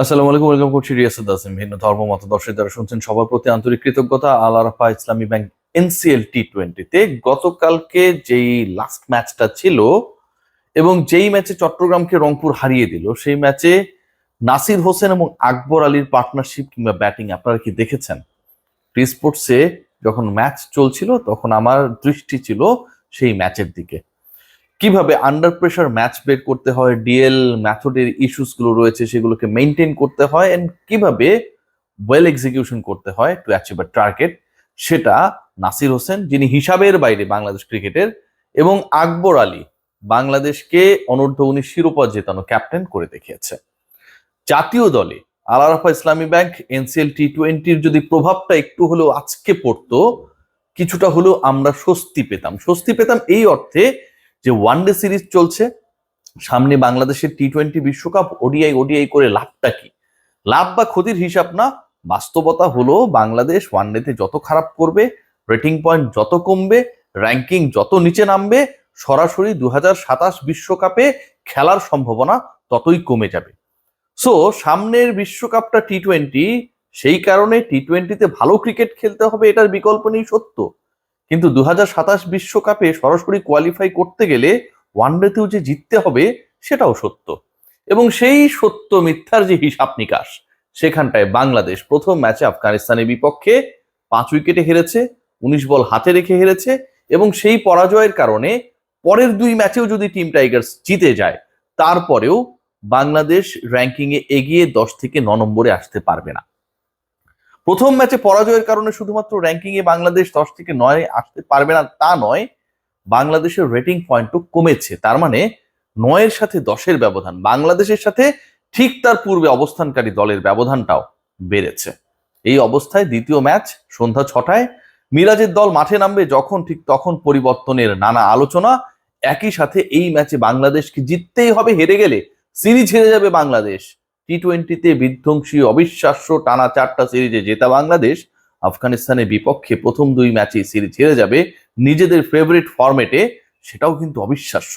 আসসালামু আলাইকুম, ওয়েলকাম করছি রিয়াসুদ আসিম ভিন্ন ধর্ম, মতাদর্শী যারা শুনছেন সবার প্রতি আন্তরিক কৃতজ্ঞতা। আল আরাফা ইসলামী ব্যাংক এনসিএল টি টোয়েন্টিতে গতকালকে যেই লাস্ট ম্যাচটা ছিল এবং যেই ম্যাচে চট্টগ্রামকে রংপুর হারিয়ে দিল, সেই ম্যাচে নাসির হোসেন এবং আকবর আলীর পার্টনারশিপ কিংবা ব্যাটিং আপনারা কি দেখেছেন? টি স্পোর্টসে যখন ম্যাচ চলছিল, তখন আমার দৃষ্টি ছিল সেই ম্যাচের দিকে। কীভাবে আন্ডার প্রেশার ম্যাচ বের করতে হয় ডিএল ম্যাথডের ইস্যুসগুলো রয়েছে সেগুলোকে মেনটেন করতে হয় এন্ড কীভাবে ওয়েল এক্সিকিউশন করতে হয় টু অ্যাচিভ আ টার্গেট সেটা নাসির হোসেন, যিনি হিসাবের বাইরে বাংলাদেশ ক্রিকেটের এবং আকবর আলী, বাংলাদেশকে অনূর্ধ্ব উনিশ শিরোপা জেতানো ক্যাপ্টেন করে দেখিয়েছে। জাতীয় দলে আলারাফা ইসলামী ব্যাংক এনসিএল টি টোয়েন্টির যদি প্রভাবটা একটু হলেও আজকে পড়তো, কিছুটা হলেও আমরা স্বস্তি পেতাম। স্বস্তি পেতাম এই অর্থে যে ওয়ানডে সিরিজ চলছে, সামনে বাংলাদেশের টি টোয়েন্টি বিশ্বকাপ, ওডিআই ওডিআই করে লাভটা কি? লাভ বা ক্ষতির হিসাব না, বাস্তবতা হলো বাংলাদেশ ওয়ানডেতে যত খারাপ করবে, রেটিং পয়েন্ট যত কমবে, র্যাঙ্কিং যত নিচে নামবে, সরাসরি দু বিশ্বকাপে খেলার সম্ভাবনা ততই কমে যাবে। সো সামনের বিশ্বকাপটা টি টোয়েন্টি সেই কারণে টি টোয়েন্টিতে ভালো ক্রিকেট খেলতে হবে, এটার বিকল্প নেই সত্য। কিন্তু দু বিশ্বকাপে সরাসরি কোয়ালিফাই করতে গেলে ওয়ানডেতেও যে জিততে হবে, সেটাও সত্য। এবং সেই সত্য মিথ্যার যে হিসাব নিকাশ, সেখানটায় বাংলাদেশ প্রথম ম্যাচে আফগানিস্তানের বিপক্ষে পাঁচ উইকেটে হেরেছে, উনিশ বল হাতে রেখে হেরেছে এবং সেই পরাজয়ের কারণে পরের দুই ম্যাচেও যদি টিম টাইগার্স জিতে যায়, তারপরেও বাংলাদেশ র্যাঙ্কিংয়ে এগিয়ে দশ থেকে ন নম্বরে আসতে পারবে না। প্রথম ম্যাচে পরাজয়ের কারণে শুধুমাত্র র্যাঙ্কিং এ বাংলাদেশ দশ থেকে নয় আসতে পারবে না, তা নয়, বাংলাদেশের রেটিং পয়েন্টও কমেছে। তার মানে নয়ের সাথে দশের ব্যবধান, বাংলাদেশের সাথে ঠিক তার পূর্বে অবস্থানকারী দলের ব্যবধানটাও বেড়েছে। এই অবস্থায় দ্বিতীয় ম্যাচ সন্ধ্যা ছটায়, মিরাজের দল মাঠে নামবে যখন ঠিক তখন পরিবর্তনের নানা আলোচনা। একই সাথে এই ম্যাচে বাংলাদেশকে জিততেই হবে হেরে গেলে? সিরিজ হেরে যাবে বাংলাদেশ। টি টোয়েন্টিতে বিধ্বংসী, অবিশ্বাস্য টানা চারটা সিরিজে জেতা বাংলাদেশ আফগানিস্তানের বিপক্ষে প্রথম দুই ম্যাচে সিরিজ হেরে যাবে নিজেদের ফেভারিট ফরম্যাটে সেটাও কিন্তু অবিশ্বাস্য।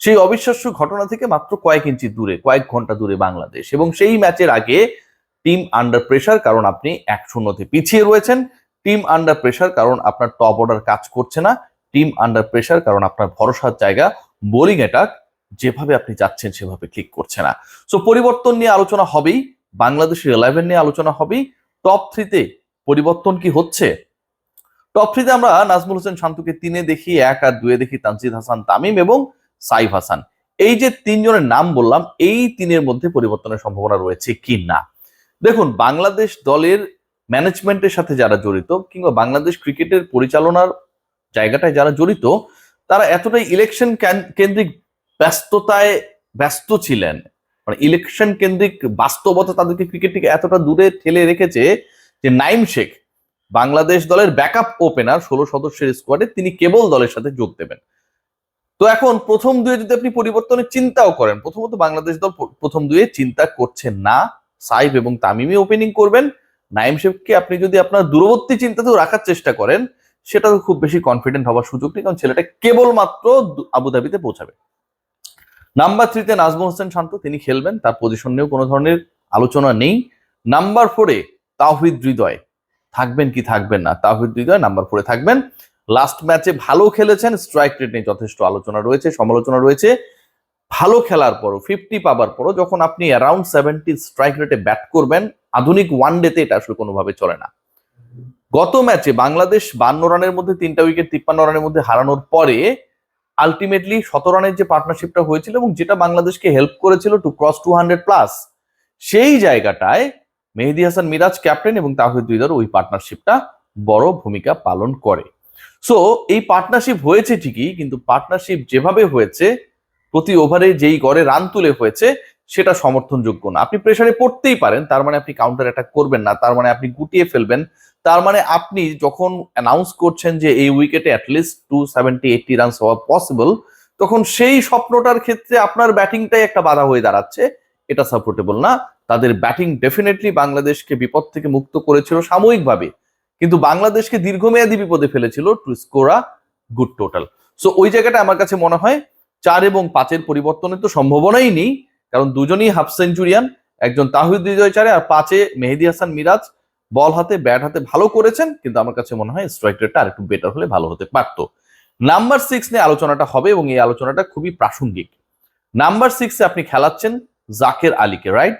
সেই অবিশ্বাস্য ঘটনা থেকে মাত্র কয়েক ইঞ্চি দূরে, কয়েক ঘণ্টা দূরে বাংলাদেশ এবং সেই ম্যাচের আগে টিম আন্ডার প্রেশার কারণ আপনি এক শূন্যতে পিছিয়ে রয়েছেন টিম আন্ডার প্রেশার কারণ আপনার টপ অর্ডার কাজ করছে না টিম আন্ডার প্রেশার কারণ আপনার ভরসার জায়গা বোলিং অ্যাটাক যেভাবে আপনি যাচ্ছেন সেভাবে ক্লিক করছে না। সো পরিবর্তন নিয়ে আলোচনা হবেই বাংলাদেশের ইলেভেন নিয়ে আলোচনা হবেই। টপ থ্রিতে পরিবর্তন কি হচ্ছে? টপ থ্রিতে আমরা নাজমুল হোসেন শান্তুকে তিনে দেখি, এক আর দুয়ে দেখি তানজিদ হাসান, তামিম এবং সাইফ হাসান। এই যে তিনজনের নাম বললাম, এই তিনের মধ্যে পরিবর্তনের সম্ভাবনা রয়েছে কি না? দেখুন, বাংলাদেশ দলের ম্যানেজমেন্টের সাথে যারা জড়িত কিংবা বাংলাদেশ ক্রিকেটের পরিচালনার জায়গাটায় যারা জড়িত, তারা এতটাই ইলেকশন কেন্দ্রিক ব্যস্ততায় ব্যস্ত ছিলেন। মানে ইলেকশন কেন্দ্রিক বাস্তবতা তাদেরকে ক্রিকেট থেকে এতটা দূরে ঠেলে রেখেছে যে নাইম শেখ, বাংলাদেশ দলের ব্যাকআপ ওপেনার ষোলো সদস্যের স্কোয়াডে তিনি কেবল দলের সাথে যোগ দেবেন। তো এখন প্রথম দুয়ে যদি আপনি পরিবর্তনের চিন্তাও করেন, প্রথমত বাংলাদেশ দল প্রথম দুয়ে চিন্তা করছে না, সাইফ এবং তামিমি ওপেনিং করবেন। নাইম শেখকে আপনি যদি আপনার দূরবর্তী চিন্তাতেও রাখার চেষ্টা করেন সেটা খুব বেশি কনফিডেন্ট হওয়ার সুযোগ নেই, কারণ ছেলেটা কেবলমাত্র আবুধাবিতে পৌঁছাবে। নাম্বার থ্রিতে নাজমুল হোসেন শান্ত, তিনি খেলবেন, তার পজিশন নিয়েও কোনো ধরনের আলোচনা নেই। নাম্বার ফোরে তাহিদ হৃদয়, থাকবেন কি থাকবেন না তাহিদ হৃদয় নাম্বার ফোরে থাকবেন। লাস্ট ম্যাচে ভালো খেলেছেন স্ট্রাইক রেট নিয়ে যথেষ্ট আলোচনা রয়েছে, সমালোচনা রয়েছে। ভালো খেলার পরও ফিফটি পাবার পরও, যখন আপনি অ্যারাউন্ড সেভেন্টি স্ট্রাইক রেটে ব্যাট করবেন, আধুনিক ওয়ান ডেতে এটা আসলে কোনোভাবে চলে না। গত ম্যাচে বাংলাদেশ বান্ন রানের মধ্যে, তিনটা উইকেট তিপ্পান্ন রানের মধ্যে হারানোর পরে আলটিমেটলি শত রানের যে পার্টনারশিপটা হয়েছিল এবং যেটা বাংলাদেশকে হেল্প করেছিল to cross two hundred plus সেই জায়গাটায় মেহেদি হাসান মিরাজ ক্যাপ্টেন এবং তাহিদ দুইদার ওই পার্টনারশিপটা বড় ভূমিকা পালন করে। সো এই পার্টনারশিপ হয়েছে ঠিকই, কিন্তু পার্টনারশিপ যেভাবে হয়েছে, প্রতি ওভারে যেই গড়ে রান তুলে হয়েছে সেটা সমর্থনযোগ্য না। আপনি প্রেশারে পড়তেই পারেন, তার মানে আপনি কাউন্টার অ্যাটাক করবেন না, তার মানে আপনি গুটিয়ে ফেলবেন। তার মানে আপনি যখন অ্যানাউন্স করছেন যে এই উইকেটে at least two seventy eighty runs হওয়া পসিবল তখন সেই স্বপ্নটার ক্ষেত্রে আপনার ব্যাটিংটাই একটা বাধা হয়ে দাঁড়াচ্ছে। এটা সাপোর্টেবল না। তাদের ব্যাটিং ডেফিনেটলি বাংলাদেশকে বিপদ থেকে মুক্ত করেছিল সাময়িকভাবে। কিন্তু বাংলাদেশকে দীর্ঘমেয়াদী বিপদে ফেলেছিল to score a good total so ওই জায়গাটা আমার কাছে মনে হয়, চার এবং পাঁচের পরিবর্তনের তো সম্ভাবনাই নেই। কারণ দুজনই হাফ সেঞ্চুরিয়ান একজন তাহিদ চারে আর পাঁচে মেহেদি হাসান মিরাজ। বল হাতে ব্যাট হাতে ভালো করেছেন, কিন্তু আমার কাছে মনে হয় স্ট্রাইক রেটটা আর একটু বেটার হলে ভালো হতে পারতো। নাম্বার সিক্স নিয়ে আলোচনাটা হবে এবং এই আলোচনাটা খুবই প্রাসঙ্গিক। নাম্বার সিক্সে আপনি খেলাচ্ছেন জাকের আলীকে রাইট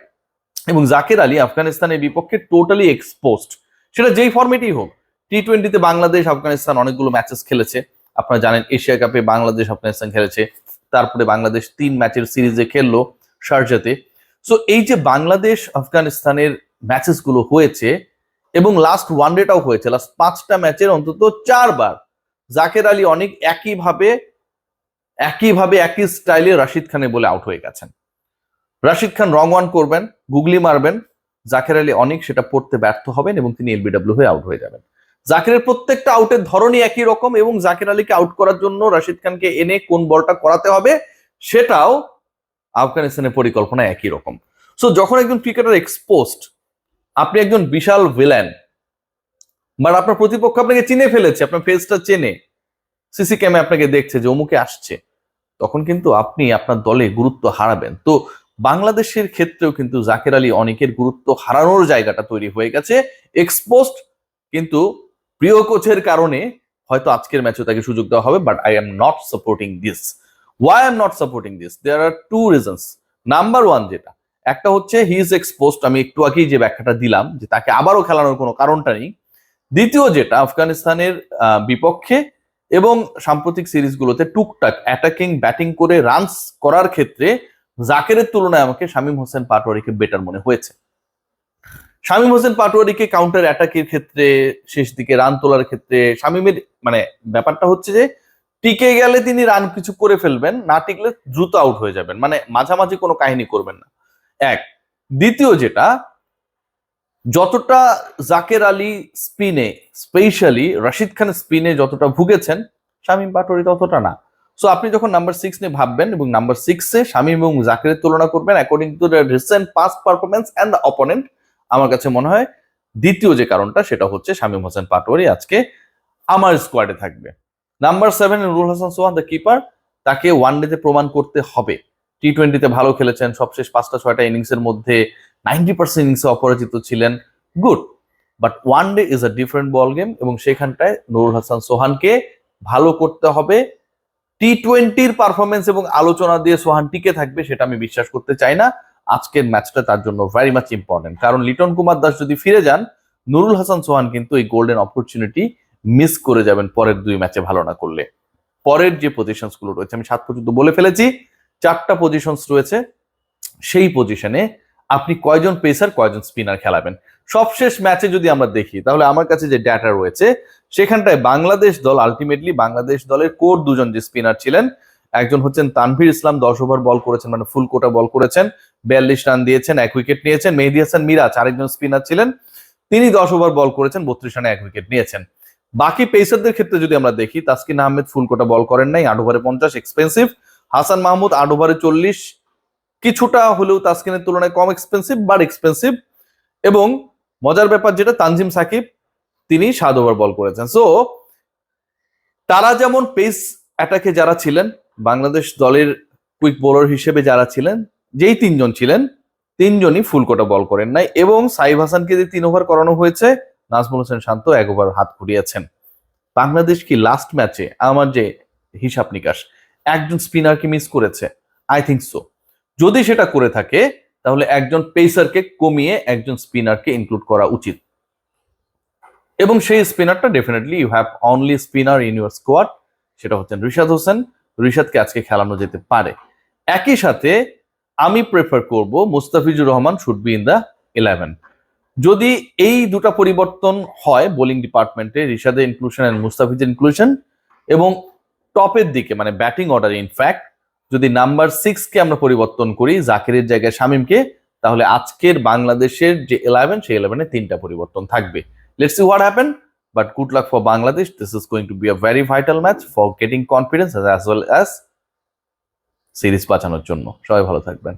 এবং জাকের আলী আফগানিস্তানের বিপক্ষে টোটালি এক্সপোজড সেটা যেই ফর্মেটেই হোক টি টোয়েন্টিতে বাংলাদেশ, আফগানিস্তান অনেকগুলো ম্যাচেস খেলেছে। আপনারা জানেন এশিয়া কাপে বাংলাদেশ, আফগানিস্তান খেলেছে। তারপরে বাংলাদেশ তিন ম্যাচের সিরিজে খেললো। শারজাতে সো এই যে বাংলাদেশ, আফগানিস্তানের ম্যাচেসগুলো হয়েছে, এবং লাস্ট ওয়ান ডেটাও হয়েছে লাস্ট পাঁচটা ম্যাচের অন্তত চারবার, জাকের আলী অনেক একইভাবে একইভাবে, একই স্টাইলে রাশিদ খানে বলে আউট হয়ে গেছেন। রাশিদ খান রং ওয়ান করবেন, গুগলি মারবেন, জাকের আলী অনেক সেটা পড়তে ব্যর্থ হবেন এবং তিনি এলবিডব্লিউ হয়ে আউট হয়ে যাবেন। জাকিরের প্রত্যেকটা আউটের ধরনই একই রকম এবং জাকির আলীকে আউট করার জন্য রাশিদ খানকে এনে কোন বলটা করাতে হবে, সেটাও আফগানিস্তানের পরিকল্পনা একই রকম। সো যখন একজন ক্রিকেটার এক্সপোস্ট আপনি একজন বিশাল ভিলেন বাট আপনার প্রতিপক্ষ আপনাকে চিনে ফেলেছে, আপনার ফেসটা চেনে সিসি ক্যামে আপনাকে দেখছে যে অমুকে আসছে, তখন কিন্তু আপনি আপনার দলে গুরুত্ব হারাবেন। তো, বাংলাদেশের ক্ষেত্রেও কিন্তু জাকের আলী অনেকের গুরুত্ব হারানোর জায়গাটা তৈরি হয়ে গেছে এক্সপোস্ট কিন্তু প্রিয় কোচের কারণে হয়তো আজকের ম্যাচে তাকে সুযোগ দেওয়া হবে but I am not supporting this why am not supporting this there are two reasons number one যেটা, একটা হচ্ছে হি ইজ এক্সপোজড আমি একটু আগেই যে ব্যাখ্যাটা দিলাম, যে তাকে আবারও খেলানোর কোনো কারণটা নেই। দ্বিতীয় যেটা, আফগানিস্তানের বিপক্ষে এবং সাম্প্রতিক সিরিজগুলোতে টুকটাক অ্যাটাকিং ব্যাটিং করে রানস করার ক্ষেত্রে জাকেরের তুলনায় আমাকে শামীম হোসেন পাটোয়ারিকে বেটার মনে হয়েছে। শামীম হোসেন পাটোয়ারিকে কাউন্টার অ্যাটাকের ক্ষেত্রে শেষ দিকে রান তোলার ক্ষেত্রে শামীমের মানে ব্যাপারটা হচ্ছে যে টিকে গেলে তিনি রান কিছু করে ফেলবেন, না টিকলে দ্রুত আউট হয়ে যাবেন। মানে মাঝামাঝি কোনো কাহিনী করবেন না। এক, দ্বিতীয় যেটা, যতটা জাকের আলী স্পিনে স্পেশালি রশিদ খান স্পিনে যতটা ভুগেছেন, শামীম পাটোয়ারি ততটা না। সো আপনি যখন নাম্বার সিক্স নিয়ে ভাববেন এবং নাম্বার সিক্সে শামীম এবং জাকেরের তুলনা করবেন according to the recent past performance and the opponent আমার কাছে মনে হয় দ্বিতীয় যে কারণটা, সেটা হচ্ছে শামীম হোসেন পাটোয়ারি আজকে আমার স্কোয়াডে থাকবে। Number seven Nurul Hasan Sohan the keeper তাকে ওয়ান ডেতে প্রমাণ করতে হবে। টি টোয়েন্টিতে ভালো খেলেছেন, সবশেষ পাঁচটা ছয়টা ইনিংসের মধ্যে নাইনটি পার্সেন্ট ইনিংসে অপরাজিত ছিলেন। Good but one day is a different ball game এবং সেখানটায় নুরুল হাসান সোহানকে ভালো করতে হবে। টি টোয়েন্টির পারফরমেন্স এবং আলোচনা দিয়ে সোহান টিকে থাকবে, সেটা আমি বিশ্বাস করতে চাই না। আজকের ম্যাচটা তার জন্য ভেরি মাচ ইম্পর্টেন্ট কারণ লিটন কুমার দাস যদি ফিরে যান, নুরুল হাসান সোহান কিন্তু এই গোল্ডেন অপরচুনিটি মিস করে যাবেন পরের দুই ম্যাচে ভালো না করলে। পরের যে পজিশনসগুলো রয়েছে, আমি সাত পর্যন্ত বলে ফেলেছি, চারটা পজিশনস রয়েছে, সেই পজিশনে আপনি কয়জন পেসার কয়জন স্পিনার খেলাবেন। সবশেষ ম্যাচে যদি আমরা দেখি, তাহলে আমার কাছে যে ডেটা রয়েছে, সেখানটায় বাংলাদেশ দল আলটিমেটলি বাংলাদেশ দলের কোর দুজন যে স্পিনার ছিলেন, একজন হচ্ছেন তানভীর ইসলাম, দশ ওভার বল করেছেন মানে ফুল কোটা বল করেছেন, বিয়াল্লিশ রান দিয়েছেন, এক উইকেট নিয়েছেন, মেহেদি হাসান মিরাজ আরেকজন স্পিনার ছিলেন, তিনি দশ ওভার বল করেছেন, বত্রিশ রানে এক উইকেট নিয়েছেন। বাকি পেসারদের ক্ষেত্রে যদি আমরা দেখি, তাসকিন আহমেদ ফুল কোটা বল করেন নাই, আট ওভারে পঞ্চাশ এক্সপেন্সিভ হাসান মাহমুদ আট ওভারে চল্লিশ। কিছুটা হলেও তাসকিনের তুলনায় কম এক্সপেন্সিভ বাট এক্সপেন্সিভ এবং মজার ব্যাপার যেটা, তানজিম সাকিব, তিনি সাত ওভার বল করেছেন। সো তারা যেমন পেস অ্যাটাকে যারা ছিলেন, বাংলাদেশ দলের কুইক বোলার হিসেবে যারা ছিলেন, যেই তিনজন ছিলেন, তিনজনই ফুল কোটা বল করেন নাই। এবং সাইব হাসানকে যে তিন ওভার করানো হয়েছে নাজমুল হোসেন শান্ত এক ওভার হাত ঘুরিয়েছেন। বাংলাদেশ কি লাস্ট ম্যাচে আমার যে হিসাব নিকাশ, একজন স্পিনার স্পিনারকে মিস করেছে? আই থিঙ্ক সো যদি সেটা করে থাকে, তাহলে একজন পেসারকে কমিয়ে একজন স্পিনারকে ইনক্লুড করা উচিত। এবং সেই স্পিনারটা definitely you have only spinner in your squad সেটা হচ্ছেন রিশাদ হোসেন। রিশাদকে আজকে খেলানো যেতে পারে। একই সাথে আমি প্রেফার করব Mustafizur Rahman should be in the eleven যদি এই দুটা পরিবর্তন হয় বোলিং ডিপার্টমেন্টে, রিশাদের ইনক্লুশন এন্ড মুস্তাফিজের ইনক্লুশন এবং টপের দিকে মানে ব্যাটিং অর্ডার ইনফ্যাক্ট যদি নাম্বার সিক্স কে আমরা পরিবর্তন করি, জাকিরের জায়গায় শামিমকে, তাহলে আজকের বাংলাদেশের যে ইলেভেন সেই ইলেভেনে তিনটা পরিবর্তন থাকবে। Let's see what happen but good luck for Bangladesh this is going to be a very vital match for getting confidence as well as series বাঁচানোর জন্য। সবাই ভালো থাকবেন।